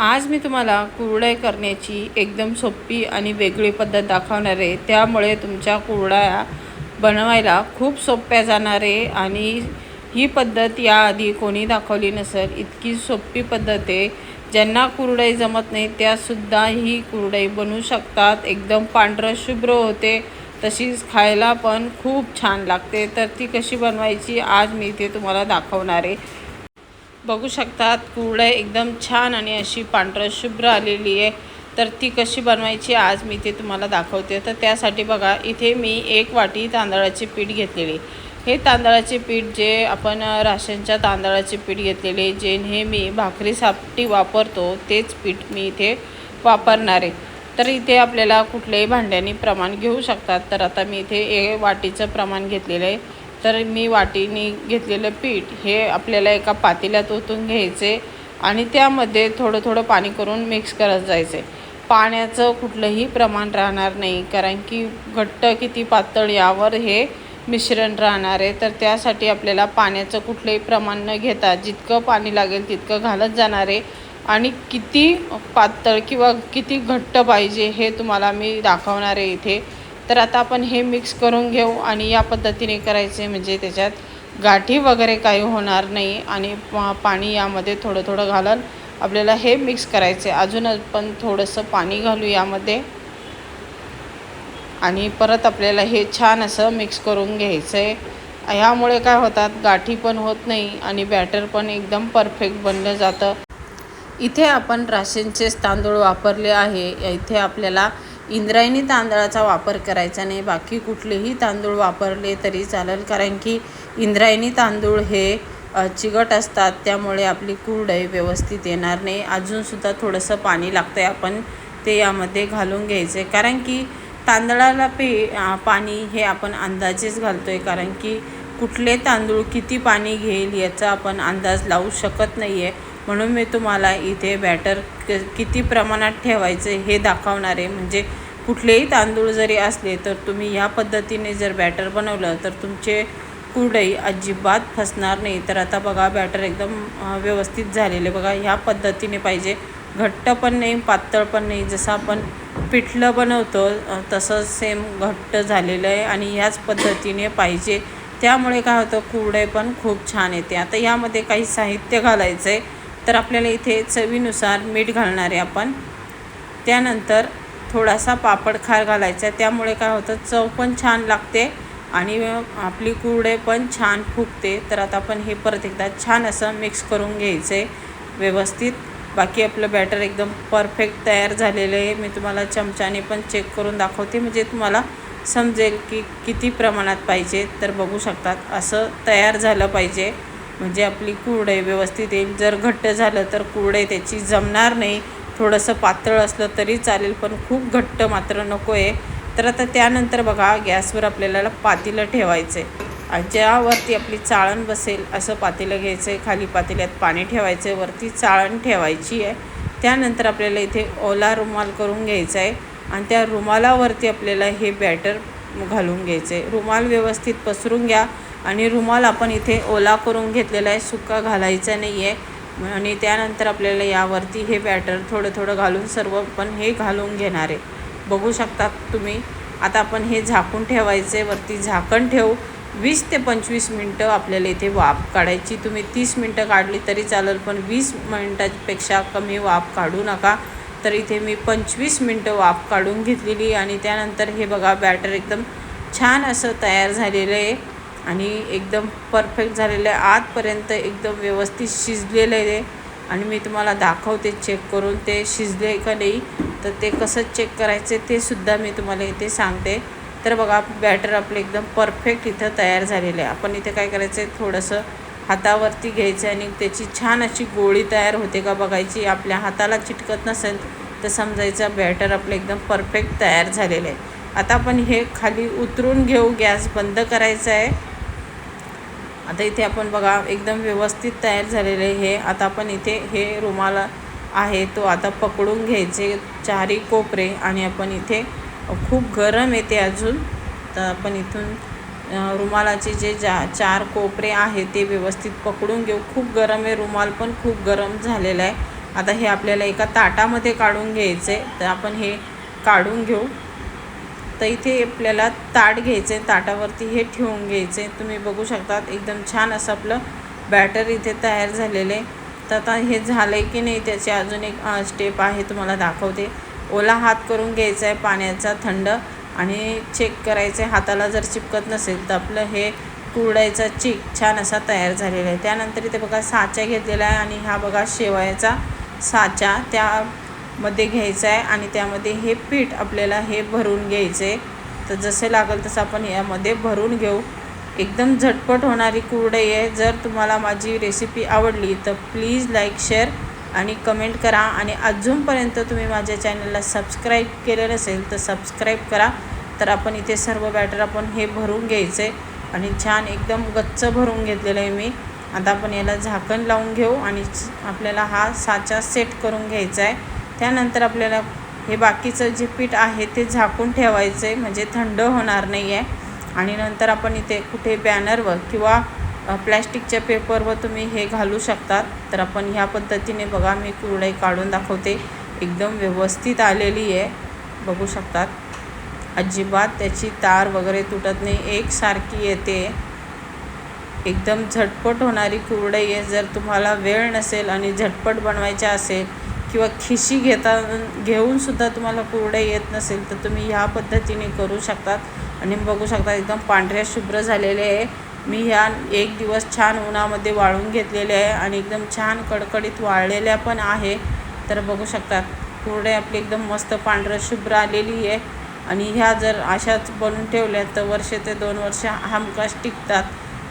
आज मी तुम्हाला कुरडया करण्याची एकदम सोपी आणि वेगळी पद्धत दाखवणार आहे. त्यामुळे तुमच्या कुरडया बनवायला खूप सोप्या जाणार आहे आणि ही पद्धत याआधी कोणी दाखवली नसेल. इतकी सोपी पद्धत आहे. ज्यांना कुरडई जमत नाही त्यासुद्धा ही कुरडई बनवू शकतात. एकदम पांढरं शुभ्र होते. तशीच खायला पण खूप छान लागते. तर ती कशी बनवायची आज मी ते तुम्हाला दाखवणार आहे. बघू शकतात कुरडया एकदम छान आणि अशी पांढरं शुभ्र आलेली आहे. तर ती कशी बनवायची आज मी ते तुम्हाला दाखवते. तर त्यासाठी बघा इथे मी एक वाटी तांदळाचे पीठ घेतलेले. हे तांदळाचे पीठ जे आपण राशनच्या तांदळाचे पीठ घेतलेले जे नेहमी भाकरीसाठी वापरतो तेच पीठ मी इथे वापरणार आहे. तर इथे आपल्याला कुठल्याही भांड्याने प्रमाण घेऊ शकतात. तर आता मी इथे ए वाटीचं प्रमाण घेतलेलं आहे. तर मी वाटीने घेतलेलं पीठ हे आपल्याला एका पातेल्यात ओतून घ्यायचे आणि त्यामध्ये थोडं थोडं पाणी करून मिक्स करत जायचे. पाण्याचं कुठलंही प्रमाण राहणार नाही कारण की घट्ट किती पातळ यावर हे मिश्रण राहणार आहे. तर त्यासाठी आपल्याला पाण्याचं कुठलंही प्रमाण न घेता जितकं पाणी लागेल तितकं घालत जाणार आहे. आणि किती पातळ किंवा किती घट्ट पाहिजे हे तुम्हाला मी दाखवणार आहे इथे. तर आता आपण हे मिक्स करून घेऊ आणि या पद्धतीने करायचे म्हणजे त्याच्यात गाठी वगैरे काही होणार नाही आणि पाणी यामध्ये थोडं थोडं घालून आपल्याला हे मिक्स करायचे. अजून आपण थोडंसं पाणी घालू यामध्ये. आणि परत आपल्याला हे छान असं मिक्स करून घ्यायचं आहे ह्यामुळे काय होतात गाठी पण होत नाही आणि बॅटर पण एकदम परफेक्ट बनलं जातं. इथे आपण राशनचेच तांदूळ वापरले आहे. इथे आपल्याला इंद्रायणी तांदळाचा वापर करायचा नाही बाकी कुठलेही तांदूळ वापरले तरी चालेल. कारण की इंद्रायणी तांदूळ हे चिकट असतात त्यामुळे आपली कुरडई व्यवस्थित येणार नाही. अजूनसुद्धा थोडंसं पाणी लागतं आहे आपण ते यामध्ये घालून घ्यायचे. कारण की तांदळाला पे पाणी हे आपण अंदाजेच घालतो आहे कारण की कुठले तांदूळ किती पाणी घेईल याचा आपण अंदाज लावू शकत नाही आहे म्हणून मी तुम्हाला इथे बॅटर क किती प्रमाणात ठेवायचं हे दाखवणार आहे. म्हणजे कुठलेही तांदूळ जरी असले तर तुम्ही ह्या पद्धतीने जर बॅटर बनवलं तर तुमचे कुरडई अजिबात फसणार नाही. तर आता बघा बॅटर एकदम व्यवस्थित झालेले बघा. ह्या पद्धतीने पाहिजे. घट्ट पण नाही पातळ पण नाही. जसं आपण पिठलं बनवतो तसं सेम घट्ट झालेलं आहे आणि ह्याच पद्धतीने पाहिजे. त्यामुळे काय होतं कुरडई पण खूप छान येते. आता यामध्ये काही साहित्य घालायचं आहे तर आपल्याला इथे चवीनुसार मीठ घालणार आहे आपण. त्यानंतर थोडासा पापड खार घालायचा आहे. त्यामुळे काय होतं चव पण छान लागते आणि आपली कुरडे पण छान फुगते. तर आता आपण हे परत एकदा छान असं मिक्स करून घ्यायचं आहे व्यवस्थित. बाकी आपलं बॅटर एकदम परफेक्ट तयार झालेलं आहे. मी तुम्हाला चमच्याने पण चेक करून दाखवते. म्हणजे तुम्हाला समजेल की किती प्रमाणात पाहिजे. तर बघू शकतात असं तयार झालं पाहिजे. म्हणजे आपली कुरडे व्यवस्थित येईल. जर घट्ट झालं तर कुरडे त्याची जमणार नाही. थोडंसं पातळ असलं तरी चालेल पण खूप घट्ट मात्र नको आहे तर आता त्यानंतर बघा गॅसवर आपल्याला पातेलं ठेवायचं आहे ज्यावरती आपली चाळण बसेल असं पातेलं घ्यायचं आहे खाली पातेल्यात पाणी ठेवायचं आहे वरती चाळण ठेवायची आहे. त्यानंतर आपल्याला इथे ओला रुमाल करून घ्यायचा आहे आणि त्या रुमालावरती आपल्याला हे बॅटर घालून घ्यायचं आहे रुमाल व्यवस्थित पसरून घ्या. आणि रुमाल आपण इथे ओला करून घेतलेला आहे सुका घालायचा नाही आहे आणि त्यानंतर आपल्याला यावरती हे बॅटर थोडं थोडं घालून सर्व पण हे घालून घेणार आहे. बघू शकता तुम्ही आता आपण हे झाकून ठेवायचे वरती झाकण ठेवू. वीस ते पंचवीस मिनटं आपल्याला इथे वाफ काढायची. तुम्ही तीस मिनटं काढली तरी चालेल पण वीस मिनटापेक्षा कमी वाफ काढू नका. तर इथे मी पंचवीस मिनटं वाफ काढून घेतलेली आणि त्यानंतर हे बघा बॅटर एकदम छान असं तयार झालेलं आहे. आणि एकदम परफेक्ट झालेलं आहे आतपर्यंत एकदम व्यवस्थित शिजलेलं आहे. आणि मी तुम्हाला दाखवते चेक करून ते शिजले का नाही तर ते कसं चेक करायचे ते सुद्धा मी तुम्हाला इथे सांगते. तर बघा बॅटर आपलं एकदम परफेक्ट इथं तयार झालेलं आहे. आपण इथे काय करायचं आहे थोडंसं हातावरती घ्यायचं आणि त्याची छान अशी गोळी तयार होते का बघायची. आपल्या हाताला चिटकत नसेल तर समजायचं बॅटर आपलं एकदम परफेक्ट तयार झालेलं आहे. आता आपण हे खाली उतरून घेऊ गॅस बंद करायचा आहे. आता इथे आपण बघा एकदम व्यवस्थित तयार झालेले हे आता आपण इथे हे रुमाल आहे तो आता पकडून घ्यायचे चारी कोपरे आणि आपण इथे खूप गरम येते अजून. तर आपण इथून रुमालाचे जे जा चार कोपरे आहे ते व्यवस्थित पकडून घेऊ. खूप गरम आहे रुमाल पण खूप गरम झालेला आहे. आता हे आपल्याला एका ताटामध्ये काढून घ्यायचं आहे. तर आपण हे काढून घेऊ. तर इथे आपल्याला ताट घ्यायचं आहे ताटावरती हे ठेवून घ्यायचं. आहे तुम्ही बघू शकतात एकदम छान असं आपलं बॅटर इथे तयार झालेलं. आहे तर आता हे झालं आहे की नाही त्याचे अजून एक स्टेप आहे तुम्हाला दाखवते. ओला हात करून घ्यायचा आहे पाण्याचा थंड आणि चेक करायचं आहे. हाताला जर चिपकत नसेल तर आपलं हे कुरडायचा चीक छान असा तयार झालेला आहे. त्यानंतर इथे बघा साचा घेतलेला आहे आणि हा बघा शेवयाचा साचा. मध्ये घ्यायचं आहे आणि त्यामध्ये हे पीठ आपल्याला हे भरून घ्यायचं. आहे तर जसे लागेल तसं आपण यामध्ये भरून घेऊ. एकदम झटपट होणारी कुरडई आहे. जर तुम्हाला माझी रेसिपी आवडली तर प्लीज लाईक शेअर आणि कमेंट करा. आणि अजूनपर्यंत तुम्ही माझ्या चॅनलला सबस्क्राईब केलं नसेल तर सबस्क्राईब करा. तर आपण इथे सर्व बॅटर आपण हे भरून घ्यायचं. आहे आणि छान एकदम गच्च भरून घेतलेलं आहे मी. आता आपण याला झाकण लावून घेऊ आणि आपल्याला हा साचा सेट करून घ्यायचा आहे. त्यानंतर आपल्याला हे बाकीचं जे पीठ आहे ते झाकून ठेवायचं आहे म्हणजे थंड होणार नाही आहे आणि नंतर आपण इथे कुठे बॅनरवर किंवा प्लॅस्टिकच्या पेपरवर तुम्ही हे घालू शकतात. तर आपण ह्या पद्धतीने बघा मी कुरडई काढून दाखवते. एकदम व्यवस्थित आलेली आहे. बघू शकतात. अजिबात त्याची तार वगैरे तुटत नाही. एकसारखी येते. एकदम झटपट होणारी कुरडई आहे. जर तुम्हाला वेळ नसेल आणि झटपट बनवायच्या असेल किंवा खिशी घेता घेऊनसुद्धा तुम्हाला कुरडई येत नसेल तर तुम्ही ह्या पद्धतीने करू शकतात आणि बघू शकता एकदम पांढऱ्या शुभ्र झालेले आहे. मी ह्या एक दिवस छान उन्हामध्ये वाळून घेतलेले आहे आणि एकदम छान कडकडीत वाळलेल्या पण आहे. तर बघू शकतात कुरडे आपली एकदम मस्त पांढरं शुभ्र आलेली आहे. आणि ह्या जर अशाच बनवून ठेवल्या तर वर्ष ते दोन वर्ष हमखास टिकतात.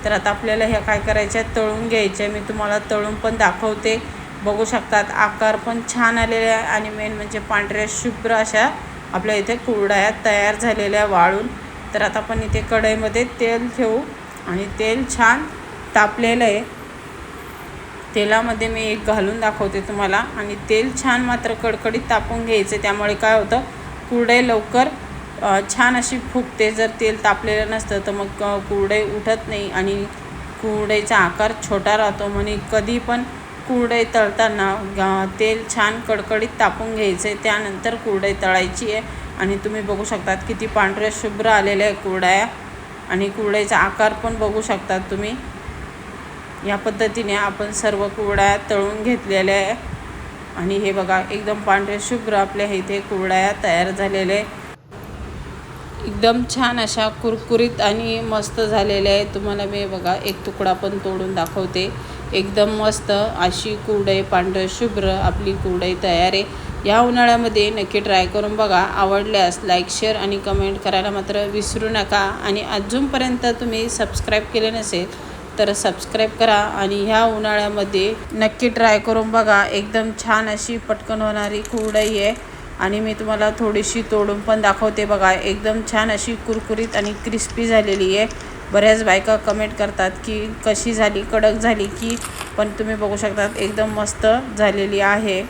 तर आता आपल्याला ह्या काय करायच्या तळून घ्यायच्या मी तुम्हाला तळून पण दाखवते. बघू शकतात. आकार पण छान आलेले आहे आणि मेन म्हणजे पांढऱ्या शुभ्र अशा आपल्या इथे कुरडाया तयार झालेल्या वाळून. तर आता आपण इथे कढईमध्ये तेल ठेवू आणि तेल छान तापलेलं आहे. तेलामध्ये मी एक घालून दाखवते तुम्हाला. आणि तेल छान मात्र कडकडीत तापून घ्यायचे. त्यामुळे काय होतं कुरडई लवकर छान अशी फुगते. जर तेल तापलेलं नसतं तर मग कुरडई उठत नाही. आणि कुरडईचा आकार छोटा राहतो. म्हणे कधी पण कुरडई तळताना तेल छान कडकडीत तापून घ्यायचं आहे त्यानंतर कुरडई तळायची आहे. आणि तुम्ही बघू शकतात किती पांढऱ्या शुभ्र आलेल्या आहे कुरडया. आणि कुरडईचा आकार पण बघू शकतात तुम्ही. या पद्धतीने आपण सर्व कुरड्या तळून घेतलेल्या आहे. आणि हे बघा एकदम पांढरे शुभ्र आपल्या इथे कुरड्या तयार झालेल्या आहे एकदम छान अशा कुरकुरीत आणि मस्त झालेल्या आहे तुम्हाला मी बघा एक तुकडा पण तोडून दाखवते. एकदम मस्त अशी कुरडई पांढरं शुभ्र आपली कुरडई तयार आहे. या उन्हाळ्यामध्ये नक्की ट्राय करून बघा. आवडल्यास लाईक शेअर आणि कमेंट करायला मात्र विसरू नका. आणि अजूनपर्यंत तुम्ही सबस्क्राईब केले नसेल तर सबस्क्राईब करा. आणि ह्या उन्हाळ्यामध्ये नक्की ट्राय करून बघा. एकदम छान अशी पटकन होणारी कुरडई आहे. आणि मी तुम्हाला थोडीशी तोडून पण दाखवते बघा. एकदम छान अशी कुरकुरीत आणि क्रिस्पी झालेली आहे. बऱ्याच बायका कमेंट करतात की कशी झाली कडक झाली की पण तुम्ही बघू शकतात एकदम मस्त झालेली आहे.